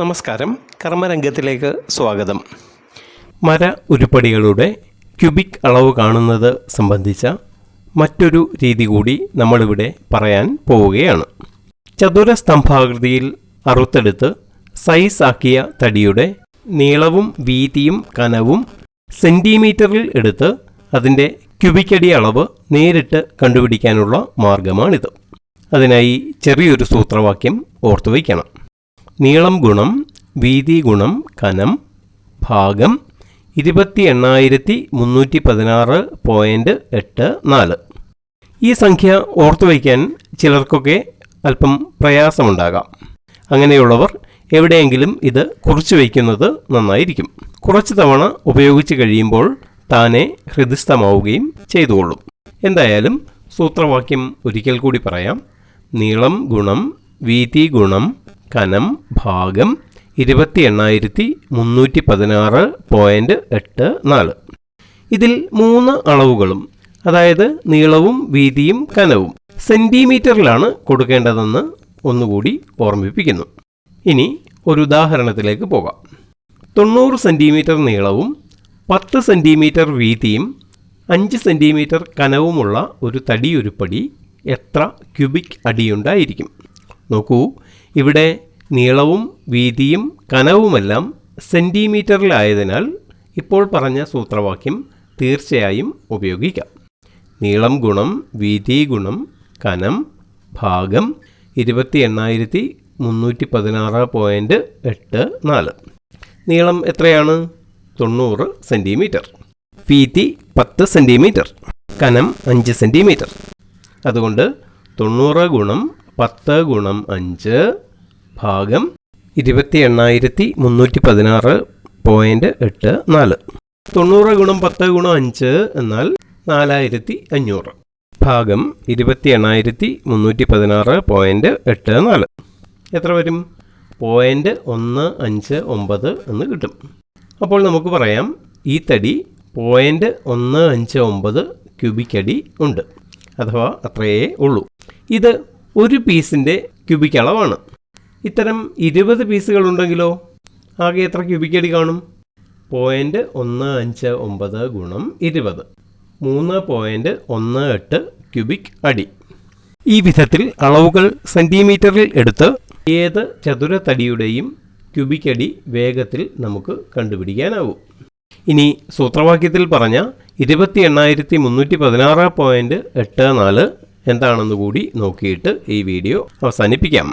നമസ്കാരം. കർമ്മരംഗത്തിലേക്ക് സ്വാഗതം. മര ഉരുപ്പടികളുടെ ക്യൂബിക് അളവ് കാണുന്നത് സംബന്ധിച്ച മറ്റൊരു രീതി കൂടി നമ്മളിവിടെ പറയാൻ പോവുകയാണ്. ചതുര സ്തംഭാകൃതിയിൽ അറുത്തെടുത്ത് സൈസ് ആക്കിയ തടിയുടെ നീളവും വീതിയും കനവും സെന്റിമീറ്ററിൽ എടുത്ത് അതിന്റെ ക്യൂബിക്കടി അളവ് നേരിട്ട് കണ്ടുപിടിക്കാനുള്ള മാർഗമാണിത്. അതിനായി ചെറിയൊരു സൂത്രവാക്യം ഓർത്തു വയ്ക്കണം നീളം ഗുണം വീതി ഗുണം കനം ഭാഗം ഇരുപത്തി എണ്ണായിരത്തി മുന്നൂറ്റി പതിനാറ് പോയിന്റ് എട്ട് നാല്. ഈ സംഖ്യ ഓർത്തു വയ്ക്കാൻ ചിലർക്കൊക്കെ അല്പം പ്രയാസമുണ്ടാകാം. അങ്ങനെയുള്ളവർ എവിടെയെങ്കിലും ഇത് കുറിച്ചു വയ്ക്കുന്നത് നന്നായിരിക്കും. കുറച്ച് തവണ ഉപയോഗിച്ച് കഴിയുമ്പോൾ താനെ ഹൃദിസ്ഥമാവുകയും ചെയ്തുകൊള്ളും. എന്തായാലും സൂത്രവാക്യം ഒരിക്കൽ കൂടി പറയാം. നീളം ഗുണം വീതി ഗുണം കനം ഭാഗം ഇരുപത്തി എണ്ണായിരത്തി മുന്നൂറ്റി പതിനാറ് പോയിന്റ് എട്ട് നാല്. ഇതിൽ മൂന്ന് അളവുകളും അതായത് നീളവും വീതിയും കനവും സെന്റിമീറ്ററിലാണ് കൊടുക്കേണ്ടതെന്ന് ഒന്നുകൂടി ഓർമ്മിപ്പിക്കുന്നു. ഇനി ഒരു ഉദാഹരണത്തിലേക്ക് പോകാം. തൊണ്ണൂറ് സെന്റിമീറ്റർ നീളവും പത്ത് സെന്റിമീറ്റർ വീതിയും അഞ്ച് സെന്റിമീറ്റർ കനവുമുള്ള ഒരു തടിയുരുപ്പടി എത്ര ക്യൂബിക് അടിയുണ്ടായിരിക്കും? നോക്കൂ ഇവിടെ നീളവും വീതിയും കനവുമെല്ലാം സെന്റിമീറ്ററിലായതിനാൽ ഇപ്പോൾ പറഞ്ഞ സൂത്രവാക്യം തീർച്ചയായും ഉപയോഗിക്കാം. നീളം ഗുണം വീതി ഗുണം കനം ഭാഗം ഇരുപത്തി എണ്ണായിരത്തി മുന്നൂറ്റി പതിനാറ് പോയിന്റ് എട്ട് നാല്. നീളം എത്രയാണ്? തൊണ്ണൂറ് സെന്റിമീറ്റർ വീതി പത്ത് സെന്റിമീറ്റർ കനം അഞ്ച് സെന്റിമീറ്റർ അതുകൊണ്ട് തൊണ്ണൂറ് ഗുണം പത്ത് ഗുണം അഞ്ച് ഭാഗം ഇരുപത്തി എണ്ണായിരത്തി മുന്നൂറ്റി പതിനാറ് പോയിന്റ് എട്ട് നാല്. തൊണ്ണൂറ് ഗുണം പത്ത് ഗുണം അഞ്ച് എന്നാൽ നാലായിരത്തി അഞ്ഞൂറ് ഭാഗം ഇരുപത്തി എണ്ണായിരത്തി മുന്നൂറ്റി പതിനാറ് പോയിന്റ് എട്ട് നാല്. എത്ര വരും? പോയിന്റ് ഒന്ന് അഞ്ച് ഒമ്പത് എന്ന് കിട്ടും. അപ്പോൾ നമുക്ക് പറയാം ഈ തടി പോയിന്റ് ഒന്ന് അഞ്ച് ഒമ്പത് ക്യൂബിക് അടി ഉണ്ട്. അഥവാ അത്രയേ ഉള്ളൂ. ഇത് ഒരു പീസിന്റെ ക്യൂബിക് അളവാണ്. ഇത്തരം ഇരുപത് പീസുകൾ ഉണ്ടെങ്കിലോ ആകെ എത്ര ക്യൂബിക് അടി കാണും? പോയിന്റ് ഒന്ന് അഞ്ച് ഒമ്പത് ഗുണം ഇരുപത്. മൂന്ന് പോയിന്റ് ഒന്ന് എട്ട് ക്യൂബിക് അടി. ഈ വിധത്തിൽ അളവുകൾ സെന്റിമീറ്ററിൽ എടുത്ത് ഏത് ചതുരത്തടിയുടെയും ക്യൂബിക് അടി വേഗത്തിൽ നമുക്ക് കണ്ടുപിടിക്കാനാവും. ഇനി സൂത്രവാക്യത്തിൽ പറഞ്ഞ ഇരുപത്തി എണ്ണായിരത്തി മുന്നൂറ്റി പതിനാറ് പോയിന്റ് എട്ട് നാല് എന്താണെന്ന് കൂടി നോക്കിയിട്ട് ഈ വീഡിയോ അവസാനിപ്പിക്കാം.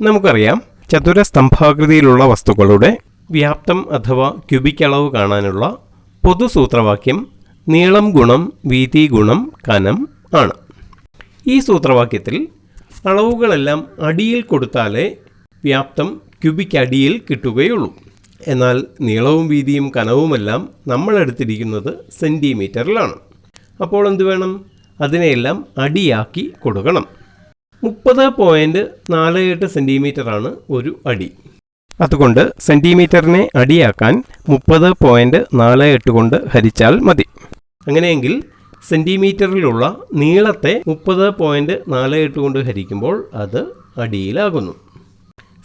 നമുക്കറിയാം ചതുര സ്തംഭാകൃതിയിലുള്ള വസ്തുക്കളുടെ വ്യാപ്തം അഥവാ ക്യൂബിക് അളവ് കാണാനുള്ള പൊതു സൂത്രവാക്യം നീളം ഗുണം വീതി ഗുണം കനം ആണ്. ഈ സൂത്രവാക്യത്തിൽ അളവുകളെല്ലാം അടിയിൽ കൊടുത്താലേ വ്യാപ്തം ക്യൂബിക് അടിയിൽ കിട്ടുകയുള്ളൂ. എന്നാൽ നീളവും വീതിയും കനവുമെല്ലാം നമ്മൾ എടുത്തിരിക്കുന്നത് സെന്റിമീറ്ററിലാണ് അപ്പോൾ എന്ത് വേണം? അതിനെയെല്ലാം അടിയാക്കി കൊടുക്കണം. മുപ്പത് പോയിന്റ് നാല് എട്ട് സെന്റിമീറ്ററാണ് ഒരു അടി. അതുകൊണ്ട് സെന്റിമീറ്ററിനെ അടിയാക്കാൻ മുപ്പത് പോയിന്റ് നാല് എട്ട് കൊണ്ട് ഹരിച്ചാൽ മതി. അങ്ങനെയെങ്കിൽ സെന്റിമീറ്ററിലുള്ള നീളത്തെ മുപ്പത് പോയിന്റ് നാല് എട്ട് കൊണ്ട് ഹരിക്കുമ്പോൾ അത് അടിയിലാകുന്നു.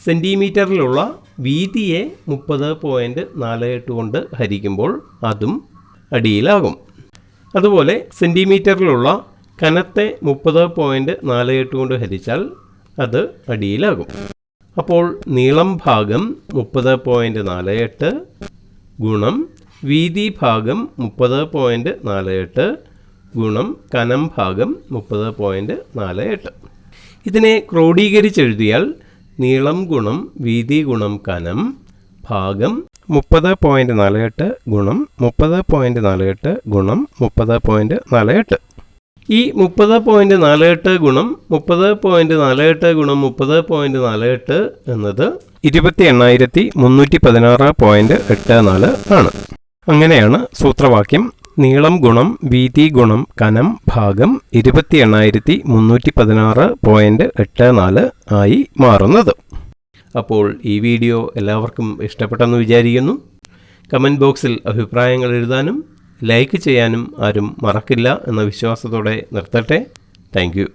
സെന്റിമീറ്ററിലുള്ള വീതിയെ മുപ്പത് പോയിന്റ് നാല് എട്ട് കൊണ്ട് ഹരിക്കുമ്പോൾ അതും അടിയിലാകും. അതുപോലെ സെന്റിമീറ്ററിലുള്ള കനത്തെ മുപ്പത് പോയിന്റ് നാല് എട്ട് കൊണ്ട് ഹരിച്ചാൽ അത് അടിയിലാകും. അപ്പോൾ നീളം ഭാഗം മുപ്പത് പോയിന്റ് നാല് എട്ട് ഗുണം വീതി ഭാഗം മുപ്പത് പോയിന്റ് നാല് എട്ട് ഗുണം കനം ഭാഗം മുപ്പത് പോയിന്റ് നാല് എട്ട്. ഇതിനെ ക്രോഡീകരിച്ചെഴുതിയാൽ നീളം ഗുണം വീതി ഗുണം കനം ഭാഗം മുപ്പത് പോയിന്റ് നാല് എട്ട് ഗുണം മുപ്പത് പോയിന്റ് നാല് എട്ട് ഗുണം മുപ്പത് പോയിന്റ് നാല് എട്ട്. ഈ മുപ്പത് പോയിന്റ് നാല് എട്ട് ഗുണം മുപ്പത് പോയിന്റ് നാല് എട്ട് ഗുണം മുപ്പത് പോയിന്റ് നാല് എട്ട് എന്നത് ഇരുപത്തി എണ്ണായിരത്തി മുന്നൂറ്റി പതിനാറ് പോയിന്റ് എട്ട് നാല് ആണ്. അങ്ങനെയാണ് സൂത്രവാക്യം. നീളം ഗുണം വീതി ഗുണം കനം ഭാഗം ഇരുപത്തി എണ്ണായിരത്തി മുന്നൂറ്റി പതിനാറ് പോയിന്റ് എട്ട് നാല് ആയി മാറുന്നത്. അപ്പോൾ ഈ വീഡിയോ എല്ലാവർക്കും ഇഷ്ടപ്പെട്ടെന്ന് വിചാരിക്കുന്നു. കമന്റ് ബോക്സിൽ അഭിപ്രായങ്ങൾ എഴുതാനും ലൈക്ക് ചെയ്യാനും ആരും മറക്കില്ല എന്ന വിശ്വാസത്തോടെ നിർത്തട്ടെ. താങ്ക്